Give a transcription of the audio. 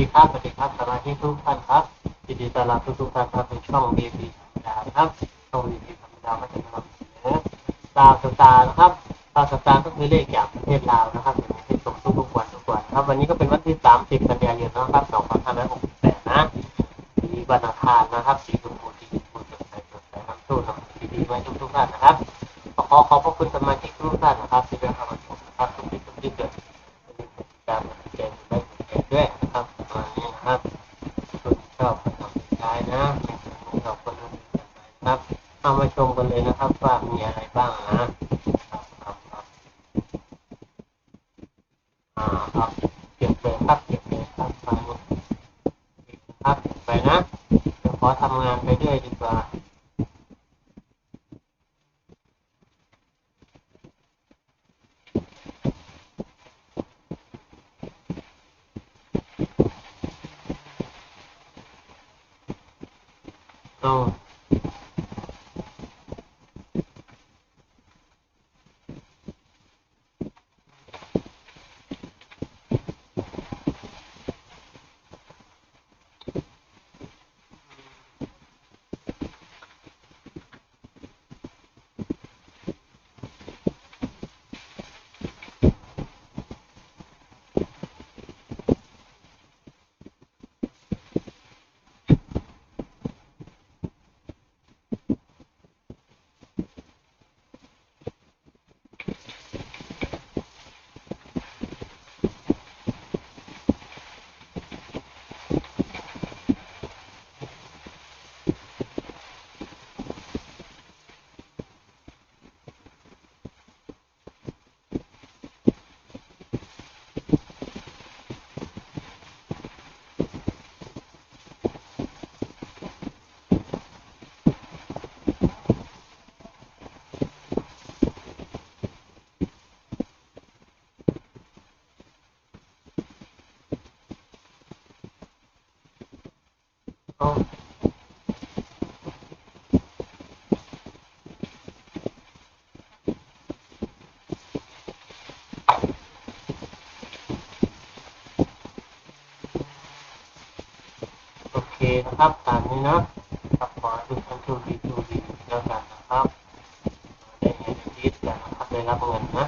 ดีครับสวัสดีครับสมาชิกทุกท่านครับยินดีต้อนรับทุกทุกท่านครับในช่อง VIP ธรรมดานะครับช่อง VIP ธรรมดาก็จะนำเสนอตามสตาร์นะครับตามสตาร์ก็คือเลขจากประเทศลาวนะครับอย่างที่ส่งทุกๆวันทุกวันครับ วันนี้ก็เป็นวันที่ 30 กันยายนนะครับ2568นะมีวันอังคารนะครับสีชมพูสีชมพูสดใสสดใสน้ำสู้น้ำดีๆไว้ทุกๆท่านนะครับขอขอบพระคุณสมาชิกทุกท่านนะครับที่ได้เข้ามาชมนะครับทุกที่ทุกที่เกิดตามแจ้งได้แจ้งด้วยนะครับมานี้นะครับคุณชอบ ก็ทำใช้นะไม่ชอบก็ทำนะครับเอามาชมกันเลยนะครับว่ามีอะไรบ้างนะครับครับครับอ่าครับเก็บเลยครับเก็บเลยครับไปครับไปนะเดี๋ยวขอทำงานไปด้วยดีกว่า เเอาโอเคนะครับตามนี้นะครับขอให้ทุกท่านโชคดีโชคดีแล้วกันนะครับได้เงินดีกันนะครับได้รับเงินนะ